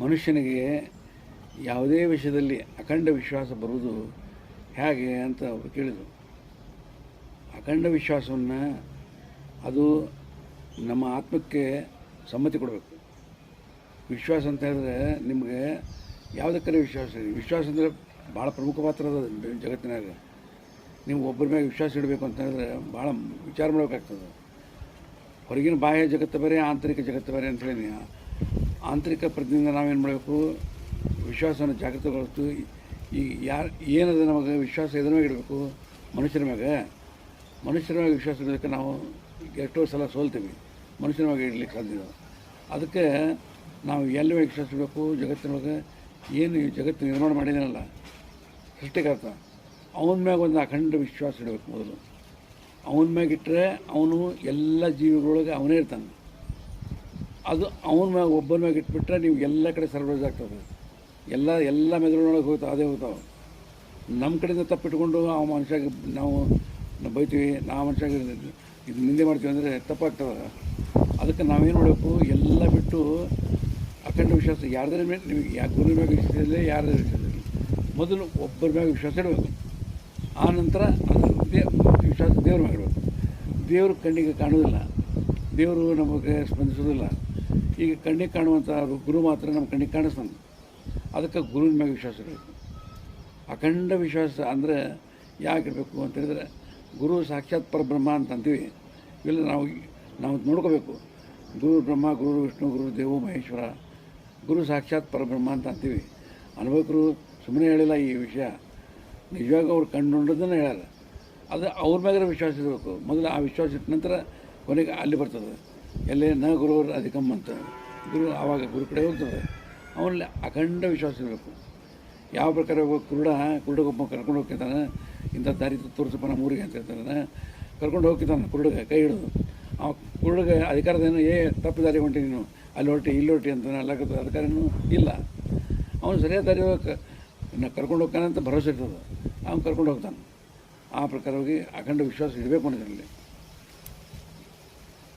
ಮನುಷ್ಯನಿಗೆ ಯಾವುದೇ ವಿಷಯದಲ್ಲಿ ಅಖಂಡ ವಿಶ್ವಾಸ ಬರುವುದು ಹೇಗೆ ಅಂತ ಅವರು ಕೇಳಿದರು. ಅಖಂಡ ವಿಶ್ವಾಸವನ್ನು ಅದು ನಮ್ಮ ಆತ್ಮಕ್ಕೆ ಸಮ್ಮತಿ ಕೊಡಬೇಕು. ವಿಶ್ವಾಸ ಅಂತ ಹೇಳಿದ್ರೆ ನಿಮಗೆ ಯಾವುದಕ್ಕೆ ವಿಶ್ವಾಸ ಇದೆ? ವಿಶ್ವಾಸ ಅಂದರೆ ಭಾಳ ಪ್ರಮುಖ ಪಾತ್ರ ಅದ ಜಗತ್ತಿನಾಗ. ನೀವು ಒಬ್ಬರ ಮೇಲೆ ವಿಶ್ವಾಸ ಇಡಬೇಕು ಅಂತ ಹೇಳಿದ್ರೆ ಭಾಳ ವಿಚಾರ ಮಾಡಬೇಕಾಗ್ತದೆ. ಹೊರಗಿನ ಬಾಹ್ಯ ಜಗತ್ತು ಬೇರೆ, ಆಂತರಿಕ ಜಗತ್ತು ಬೇರೆ ಅಂತ ಹೇಳಿ ಆಂತರಿಕ ಪ್ರಜ್ಞೆಯಿಂದ ನಾವೇನು ಮಾಡಬೇಕು? ವಿಶ್ವಾಸವನ್ನು ಜಾಗೃತಗೊಳಿಸ್ತು ಈ ಯಾರು, ಏನದ ನಮಗೆ ವಿಶ್ವಾಸ ಮ್ಯಾಗ ಇಡಬೇಕು? ಮನುಷ್ಯರ ಮ್ಯಾಗ. ಮನುಷ್ಯರ ಮ್ಯಾಗ ವಿಶ್ವಾಸ ಇಡೋದಕ್ಕೆ ನಾವು ಎಷ್ಟೋ ಸಲ ಸೋಲ್ತೀವಿ. ಮನುಷ್ಯರ ಮ್ಯಾಗ ಇಡಲಿಕ್ಕೆ ಸಾಧ್ಯ ಅದಕ್ಕೆ ನಾವು ಎಲ್ಲಿ ಮ್ಯಾಗ ವಿಶ್ವಾಸ ಇಡಬೇಕು? ಜಗತ್ತಿನೊಳಗೆ ಏನು ಜಗತ್ತು ನಿರ್ಮಾಣ ಮಾಡಿದಾನಲ್ಲ? ಸೃಷ್ಟಿಕರ್ತ. ಅವನ ಮ್ಯಾಗ ಒಂದು ಅಖಂಡ ವಿಶ್ವಾಸ ಇಡಬೇಕು ಮೊದಲು. ಅವನ ಮ್ಯಾಗ ಇಟ್ಟರೆ ಅವನು ಎಲ್ಲ ಜೀವಿಗಳೊಳಗೆ ಅವನೇ ಇರ್ತಾನೆ. ಅದು ಅವನ ಮ್ಯಾಗ, ಒಬ್ಬನ ಮ್ಯಾಗ ಇಟ್ಬಿಟ್ರೆ ನೀವು ಎಲ್ಲ ಕಡೆ ಸರ್ವೈಸ್ ಆಗ್ತದೆ. ಎಲ್ಲ ಎಲ್ಲ ಮೆದುಳೊಳಗೆ ಹೋಗ್ತಾವೆ ಅದೇ ಹೋಗ್ತಾವೆ ನಮ್ಮ ಕಡೆಯಿಂದ ತಪ್ಪಿಟ್ಕೊಂಡು ಆ ಮನುಷ್ಯಾಗ ನಾವು ಬೈತೀವಿ ನಾವು ಮನುಷ್ಯಾಗ ಇದು ನಿಂದೆ ಮಾಡ್ತೀವಿ ಅಂದರೆ ತಪ್ಪಾಗ್ತದೆ. ಅದಕ್ಕೆ ನಾವೇನು ಮಾಡಬೇಕು? ಎಲ್ಲ ಬಿಟ್ಟು ಅಖಂಡ ವಿಶ್ವಾಸ ಯಾರ್ದ್ರ ಮೇಲೆ, ನಿಮಗೆ ಯಾ ಗುರು ಮ್ಯಾಗ ವಿಶ್ವಾಸ ಇರಲಿ, ಯಾರ್ದ್ರ ವಿಶ್ವಾಸ ಇರಲಿ. ಮೊದಲು ಒಬ್ಬರ ಮ್ಯಾಗ ವಿಶ್ವಾಸ ಇಡಬೇಕು. ಆ ನಂತರ ಅದು ದೇ ವಿಶ್ವಾಸ ದೇವ್ರ ಮ್ಯಾಗ ಇಡಬೇಕು. ದೇವರು ಕಣ್ಣಿಗೆ ಕಾಣೋದಿಲ್ಲ. ದೇವರು ನಮಗೆ ಸ್ಪಂದಿಸೋದಿಲ್ಲ. ಈಗ ಕಣ್ಣಿಗೆ ಕಾಣುವಂಥ ಗುರು ಮಾತ್ರ ನಮ್ಮ ಕಣ್ಣಿಗೆ ಕಾಣಿಸ್ತಾನೆ. ಅದಕ್ಕೆ ಗುರುವಿನ ಮ್ಯಾಗ ವಿಶ್ವಾಸ ಇರಬೇಕು. ಅಖಂಡ ವಿಶ್ವಾಸ ಅಂದರೆ ಯಾಕೆ ಇರಬೇಕು ಅಂತ ಹೇಳಿದ್ರೆ, ಗುರು ಸಾಕ್ಷಾತ್ ಪರಬ್ರಹ್ಮ ಅಂತ ಅಂತೀವಿ. ಇಲ್ಲ ನಾವು ನಾವು ನೋಡ್ಕೋಬೇಕು. ಗುರು ಬ್ರಹ್ಮ, ಗುರು ವಿಷ್ಣು, ಗುರು ದೇವು, ಮಹೇಶ್ವರ, ಗುರು ಸಾಕ್ಷಾತ್ ಪರಬ್ರಹ್ಮ ಅಂತ ಅಂತೀವಿ. ಅನುಭವಕರು ಸುಮ್ಮನೆ ಹೇಳಿಲ್ಲ ಈ ವಿಷಯ. ನಿಜವಾಗ ಅವ್ರು ಕಂಡುಕೊಂಡದನ್ನು ಹೇಳ್ಯಾರ ಅದು ಅವ್ರ ಮ್ಯಾಗ ವಿಶ್ವಾಸ ಇರಬೇಕು. ಮೊದಲು ಆ ವಿಶ್ವಾಸ ಇಟ್ಟ ನಂತರ ಕೊನೆಗೆ ಅಲ್ಲಿ ಬರ್ತದೆ. ಎಲ್ಲೇ ನ ಗುರುವರು ಅಧಿಕಮ್ಮ ಅಂತ. ಗುರು ಆವಾಗ ಗುರು ಕಡೆ ಹೋಗ್ತದೆ. ಅವನಲ್ಲಿ ಅಖಂಡ ವಿಶ್ವಾಸ ಇರಬೇಕು. ಯಾವ ಪ್ರಕಾರ ಕುರುಡ, ಕುರುಡಗೊಬ್ಬ ಕರ್ಕೊಂಡು ಹೋಗ್ತಿದ್ದಾನೆ, ಇಂಥ ದಾರಿ ತೋರಿಸಪ್ಪ ನಮ್ಮ ಊರಿಗೆ ಅಂತ ಹೇಳ್ತಾನೆ ಕರ್ಕೊಂಡು ಹೋಗ್ತಿದ್ದಾನೆ ಕುರುಡಗ, ಕೈ ಹಿಡಿದು. ಆ ಕುರುಡಗ ಅಧಿಕಾರದೇನು ಏ, ತಪ್ಪು ದಾರಿ ಹೊಂಟಿ ನೀನು, ಅಲ್ಲಿ ಹೊರಟಿ, ಇಲ್ಲಿ ಹೊರಟಿ ಅಂತ ಅಲ್ಲಕತ್ತ ಅಧಿಕಾರನೂ ಇಲ್ಲ. ಅವನು ಸರಿಯಾದ ದಾರಿ ಕರ್ಕೊಂಡು ಹೋಗ್ತಾನೆ ಅಂತ ಭರವಸೆ ಇರ್ತದೆ. ಅವ್ನು ಕರ್ಕೊಂಡು ಹೋಗ್ತಾನೆ. ಆ ಪ್ರಕಾರವಾಗಿ ಅಖಂಡ ವಿಶ್ವಾಸ ಇಡಬೇಕು ಅನ್ನೋದ್ರಲ್ಲಿ.